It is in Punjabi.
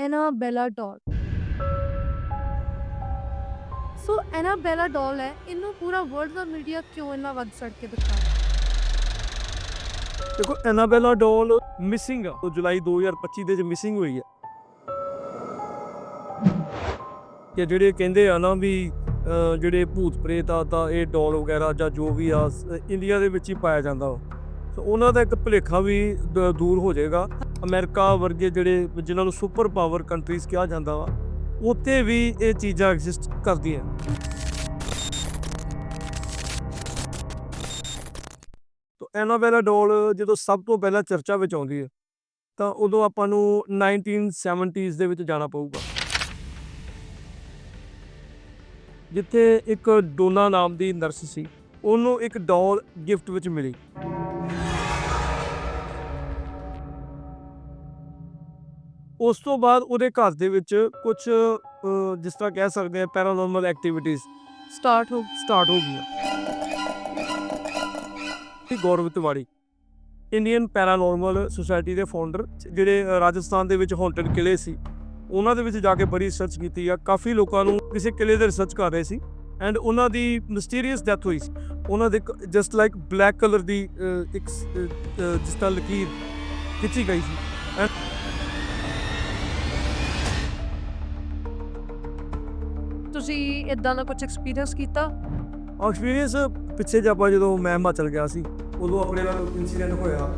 ਐਨਾਬੈਲਾ ਡੋਲ। ਸੋ ਐਨਾਬੈਲਾ ਡੋਲ ਹੈ, ਇਹਨੂੰ ਪੂਰਾ ਵਰਲਡ ਦਾ ਮੀਡੀਆ ਕਿਉਂ ਇੰਨਾ ਵੱਧ ਚੜ ਕੇ ਦਿਖਾ ਦੇਖੋ ਐਨਾਬੈਲਾ ਡੋਲ ਮਿਸਿੰਗ ਆ, ਉਹ ਜੁਲਾਈ 2025 ਦੇ ਵਿੱਚ ਮਿਸਿੰਗ ਹੋਈ ਹੈ ਕਿ ਜਿਹੜੇ ਕਹਿੰਦੇ ਆ ਨਾ ਵੀ ਜਿਹੜੇ ਭੂਤ ਪ੍ਰੇਤ ਆ, ਤਾਂ ਇਹ ਡੋਲ ਵਗੈਰਾ ਜਾਂ ਜੋ ਵੀ ਆ ਇੰਡੀਆ ਦੇ ਵਿੱਚ ਹੀ ਪਾਇਆ ਜਾਂਦਾ ਵਾ। ਸੋ ਉਹਨਾਂ ਦਾ ਇੱਕ ਭੁਲੇਖਾ ਵੀ ਦੂਰ ਹੋ ਜਾਏਗਾ। ਅਮਰੀਕਾ ਵਰਗੇ ਜਿਹੜੇ ਜਿਨ੍ਹਾਂ ਨੂੰ ਸੁਪਰ ਪਾਵਰ ਕੰਟਰੀਜ਼ ਕਿਹਾ ਜਾਂਦਾ ਵਾ, ਉੱਥੇ ਵੀ ਇਹ ਚੀਜ਼ਾਂ ਐਗਜ਼ਿਸਟ ਕਰਦੀਆਂ। ਤੋ ਐਨਾਬੈਲਾ ਡੋਲ ਜਦੋਂ ਸਭ ਤੋਂ ਪਹਿਲਾਂ ਚਰਚਾ ਵਿੱਚ ਆਉਂਦੀ ਹੈ, ਤਾਂ ਉਦੋਂ ਆਪਾਂ ਨੂੰ 1970s ਦੇ ਵਿੱਚ ਜਾਣਾ ਪਊਗਾ। ਜਿੱਥੇ ਇੱਕ ਡੋਨਾ ਨਾਮ ਦੀ ਨਰਸ ਸੀ, ਉਹਨੂੰ ਇੱਕ ਡੋਲ ਗਿਫਟ ਵਿੱਚ ਮਿਲੀ। ਉਸ ਤੋਂ ਬਾਅਦ ਉਹਦੇ ਘਰ ਦੇ ਵਿੱਚ ਕੁਝ ਜਿਸ ਤਰ੍ਹਾਂ ਕਹਿ ਸਕਦੇ ਆ ਪੈਰਾਨੋਰਮਲ ਐਕਟੀਵਿਟੀਜ਼ ਸਟਾਰਟ ਹੋ ਸਟਾਰਟ ਹੋ ਗਈਆਂ। ਇਹ Gaurav Tiwari Indian paranormal society ਦੇ ਫਾਊਂਡਰ ਜਿਹੜੇ ਰਾਜਸਥਾਨ ਦੇ ਵਿੱਚ ਹੌਂਟਡ ਕਿਲੇ ਸੀ। ਉਹਨਾਂ ਦੇ ਵਿੱਚ ਜਾ ਕੇ ਬੜੀ ਰਿਸਰਚ ਕੀਤੀ ਆ। ਕਾਫੀ ਲੋਕਾਂ ਨੂੰ ਕਿਸੇ ਕਿਲੇ ਦੇ ਰਿਸਰਚ ਕਰ ਰਹੇ ਸੀ ਐਂਡ ਉਹਨਾਂ ਦੀ ਮਿਸਟੀਰੀਅਸ ਡੈਥ ਹੋਈ ਸੀ। ਉਹਨਾਂ ਦੇ ਜਸਟ ਲਾਈਕ ਬਲੈਕ ਕਲਰ ਦੀ ਇੱਕ ਜਿਸ ਤਰ੍ਹਾਂ ਲਕੀਰ ਖਿੱਚੀ ਗਈ ਸੀ। ਤੁਸੀਂ ਇਦਾਂ ਦਾ ਕੁਝ ਐਕਸਪੀਰੀਅੰਸ ਕੀਤਾ? ਐਕਸਪੀਰੀਅੰਸ ਪਿੱਛੇ ਜੇ ਜਦੋਂ ਮੈਂ ਹਿਮਾਚਲ ਗਿਆ ਸੀ, ਉਦੋਂ ਆਪਣੇ ਨਾਲ ਇਨਸੀਡੈਂਟ ਹੋਇਆ।